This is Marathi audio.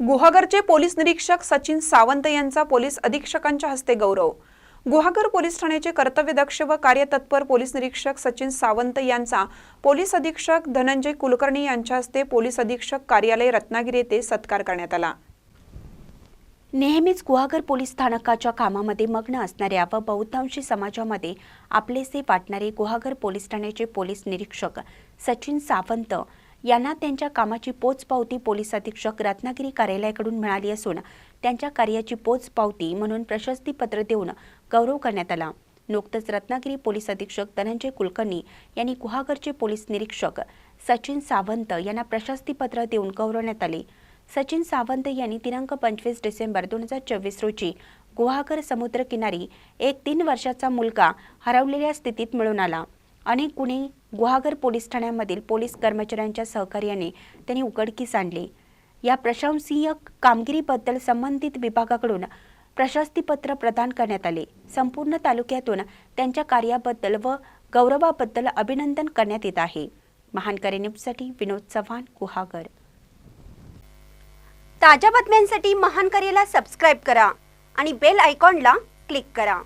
गुहागरचे पोलीस निरीक्षक सचिन सावंत यांचा पोलीस अधीक्षकांच्या हस्ते गौरव. गुहागर पोलीस ठाण्याचे कर्तव्यदक्ष व कार्यतत्पर पोलीस निरीक्षक सचिन सावंत यांचा पोलीस अधीक्षक धनंजय कुलकर्णी यांच्या हस्ते पोलीस अधीक्षक कार्यालय रत्नागिरी येथे सत्कार करण्यात आला. नेहमीच गुहागर पोलीस स्थानकाच्या कामामध्ये मग्न असणाऱ्या व बहुतांशी समाजामध्ये आपलेसे वाटणारे गुहागर पोलीस ठाण्याचे पोलीस निरीक्षक सचिन सावंत यांना त्यांच्या कामाची पोचपावती पोलीस अधीक्षक रत्नागिरी कार्यालयाकडून मिळाली असून त्यांच्या कार्याची पोचपावती म्हणून प्रशस्तीपत्र देऊन गौरव करण्यात आला. नुकतंच रत्नागिरी पोलीस अधीक्षक धनंजय कुलकर्णी यांनी गुहागरचे पोलीस निरीक्षक सचिन सावंत यांना प्रशस्तीपत्र देऊन गौरवण्यात आले. सचिन सावंत यांनी दिनांक पंचवीस डिसेंबर दोन हजार चोवीस रोजी गुहागर समुद्रकिनारी एक तीन वर्षाचा मुलगा हरवलेल्या स्थितीत मिळून आला. अनेक गुन्हे गुहागर पोलीस ठाण्यामधील पोलीस कर्मचाऱ्यांच्या सहकार्याने त्यांनी उघडकीस आणले. या प्रशंसनीय कामगिरीबद्दल संबंधित विभागाकडून प्रशस्तीपत्र प्रदान करण्यात आले. संपूर्ण तालुक्यातून त्यांच्या कार्याबद्दल व गौरवाबद्दल अभिनंदन करण्यात येत आहे. महानकरे न्यूजसाठी विनोद चव्हाण गुहागर. ताज्या बातम्यांसाठी महानकरेला सबस्क्राईब करा आणि बेल आयकॉनला क्लिक करा.